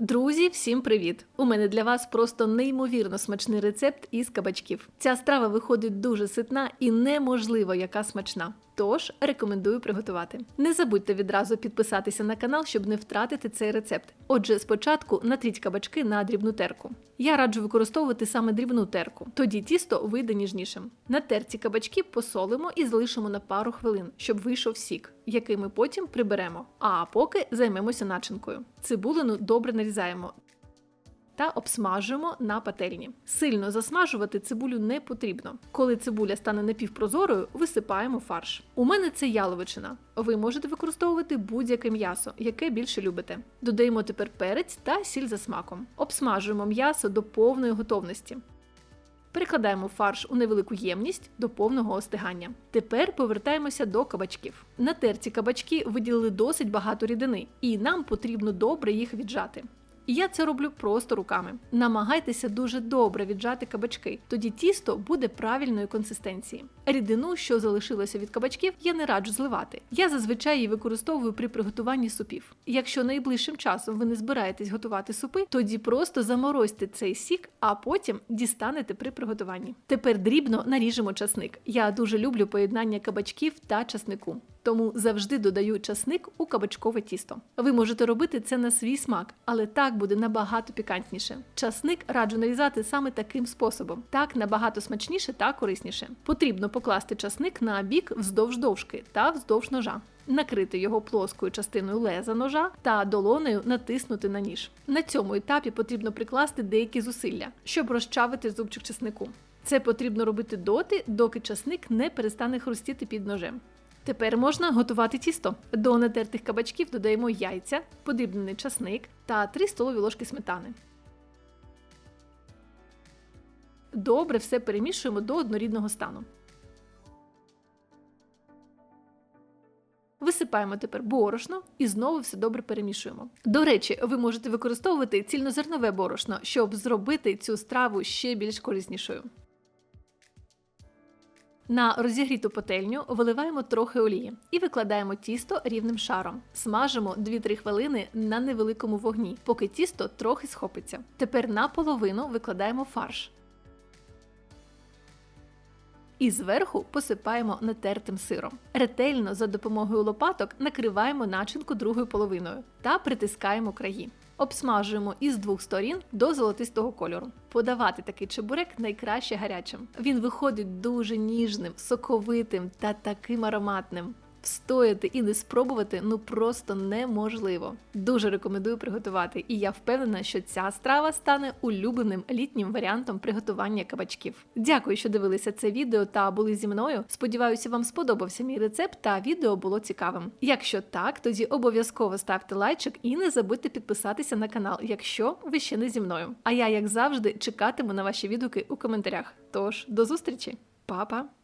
Друзі, всім привіт! У мене для вас просто неймовірно смачний рецепт із кабачків. Ця страва виходить дуже ситна і неможливо яка смачна. Тож рекомендую приготувати. Не забудьте відразу підписатися на канал, щоб не втратити цей рецепт. Отже, спочатку натріть кабачки на дрібну терку. Я раджу використовувати саме дрібну терку, тоді тісто вийде ніжнішим. На терці кабачки посолимо і залишимо на пару хвилин, щоб вийшов сік, який ми потім приберемо. А поки займемося начинкою. Цибулину добре нарізаємо та обсмажуємо на пательні. Сильно засмажувати цибулю не потрібно. Коли цибуля стане напівпрозорою, висипаємо фарш. У мене це яловичина. Ви можете використовувати будь-яке м'ясо, яке більше любите. Додаємо тепер перець та сіль за смаком. Обсмажуємо м'ясо до повної готовності. Перекладаємо фарш у невелику ємність до повного остигання. Тепер повертаємося до кабачків. На терці кабачки виділили досить багато рідини, і нам потрібно добре їх віджати. Я це роблю просто руками. Намагайтеся дуже добре віджати кабачки, тоді тісто буде правильної консистенції. Рідину, що залишилося від кабачків, я не раджу зливати. Я зазвичай її використовую при приготуванні супів. Якщо найближчим часом ви не збираєтесь готувати супи, тоді просто заморозьте цей сік, а потім дістанете при приготуванні. Тепер дрібно наріжемо часник. Я дуже люблю поєднання кабачків та часнику. Тому завжди додаю часник у кабачкове тісто. Ви можете робити це на свій смак, але так буде набагато пікантніше. Часник раджу нарізати саме таким способом. Так набагато смачніше та корисніше. Потрібно покласти часник на бік вздовж довжки та вздовж ножа. Накрити його плоскою частиною леза ножа та долонею натиснути на ніж. На цьому етапі потрібно прикласти деякі зусилля, щоб розчавити зубчик часнику. Це потрібно робити доти, доки часник не перестане хрустіти під ножем. Тепер можна готувати тісто. До натертих кабачків додаємо яйця, подрібнений часник та 3 столові ложки сметани. Добре все перемішуємо до однорідного стану. Висипаємо тепер борошно і знову все добре перемішуємо. До речі, ви можете використовувати цільнозернове борошно, щоб зробити цю страву ще більш кориснішою. На розігріту пательню виливаємо трохи олії і викладаємо тісто рівним шаром. Смажимо 2-3 хвилини на невеликому вогні, поки тісто трохи схопиться. Тепер наполовину викладаємо фарш. І зверху посипаємо натертим сиром. Ретельно за допомогою лопаток накриваємо начинку другою половиною та притискаємо краї. Обсмажуємо із двох сторін до золотистого кольору. Подавати такий чебурек найкраще гарячим. Він виходить дуже ніжним, соковитим та таким ароматним. Встояти і не спробувати ну просто неможливо. Дуже рекомендую приготувати, і я впевнена, що ця страва стане улюбленим літнім варіантом приготування кабачків. Дякую, що дивилися це відео та були зі мною. Сподіваюся, вам сподобався мій рецепт та відео було цікавим. Якщо так, тоді обов'язково ставте лайчик і не забудьте підписатися на канал, якщо ви ще не зі мною. А я, як завжди, чекатиму на ваші відгуки у коментарях. Тож до зустрічі, Па-па!